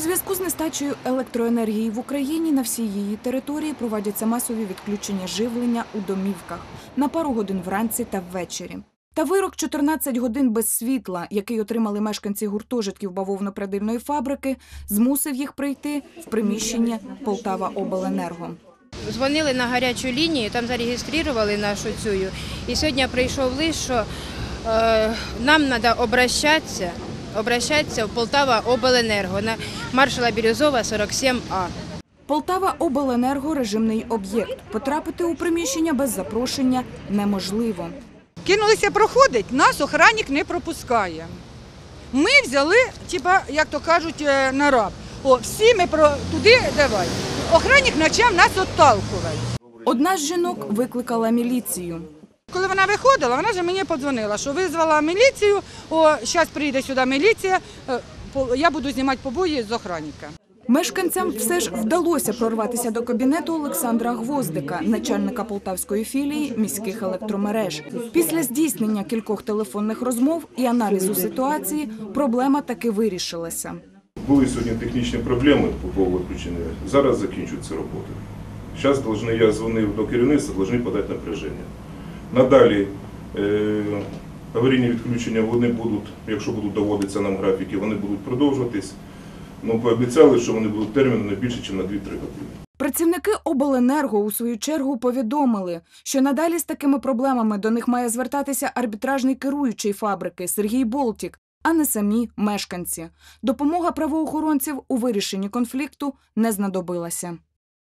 зв'язку з нестачею електроенергії в Україні на всій її території проводяться масові відключення живлення у домівках на пару годин вранці та ввечері. Та вирок 14 годин без світла, який отримали мешканці гуртожитків бавовно-прадильної фабрики, змусив їх прийти в приміщення Полтава Обленерго. Дзвонили на гарячу лінію, там зареєстрували нашу цю. І сьогодні прийшов лист, що е, нам треба обращатися, обращатися в Полтава Обленерго на маршала Бірюзова 47А. Полтава Обленерго режимний об'єкт. Потрапити у приміщення без запрошення неможливо. Кинулися проходить, нас охранник не пропускає. Ми взяли, типа, як то кажуть, е, на раб. О, всі ми про туди давай. Охранник почав нас отталкувати. Одна з жінок викликала міліцію. Коли вона виходила, вона вже мені подзвонила, що визвала міліцію. О, зараз прийде сюди міліція. е, по- Я буду знімати побої з охранника. Мешканцям все ж вдалося прорватися до кабінету Олександра Гвоздика, начальника полтавської філії міських електромереж. Після здійснення кількох телефонних розмов і аналізу ситуації проблема таки вирішилася. Були сьогодні технічні проблеми по поводу виключення. Зараз закінчуються роботи. Зараз должны, я дзвонив до керівництва, повинні подати напряження. Надалі е, аварійні відключення вони будуть, якщо будуть доводитися нам графіки, вони будуть продовжуватись. Ну, пообіцяли, що вони будуть терміни не більше, ніж на 2-3 години. Працівники обленерго у свою чергу повідомили, що надалі з такими проблемами до них має звертатися арбітражний керуючий фабрики Сергій Болтік, а не самі мешканці. Допомога правоохоронців у вирішенні конфлікту не знадобилася.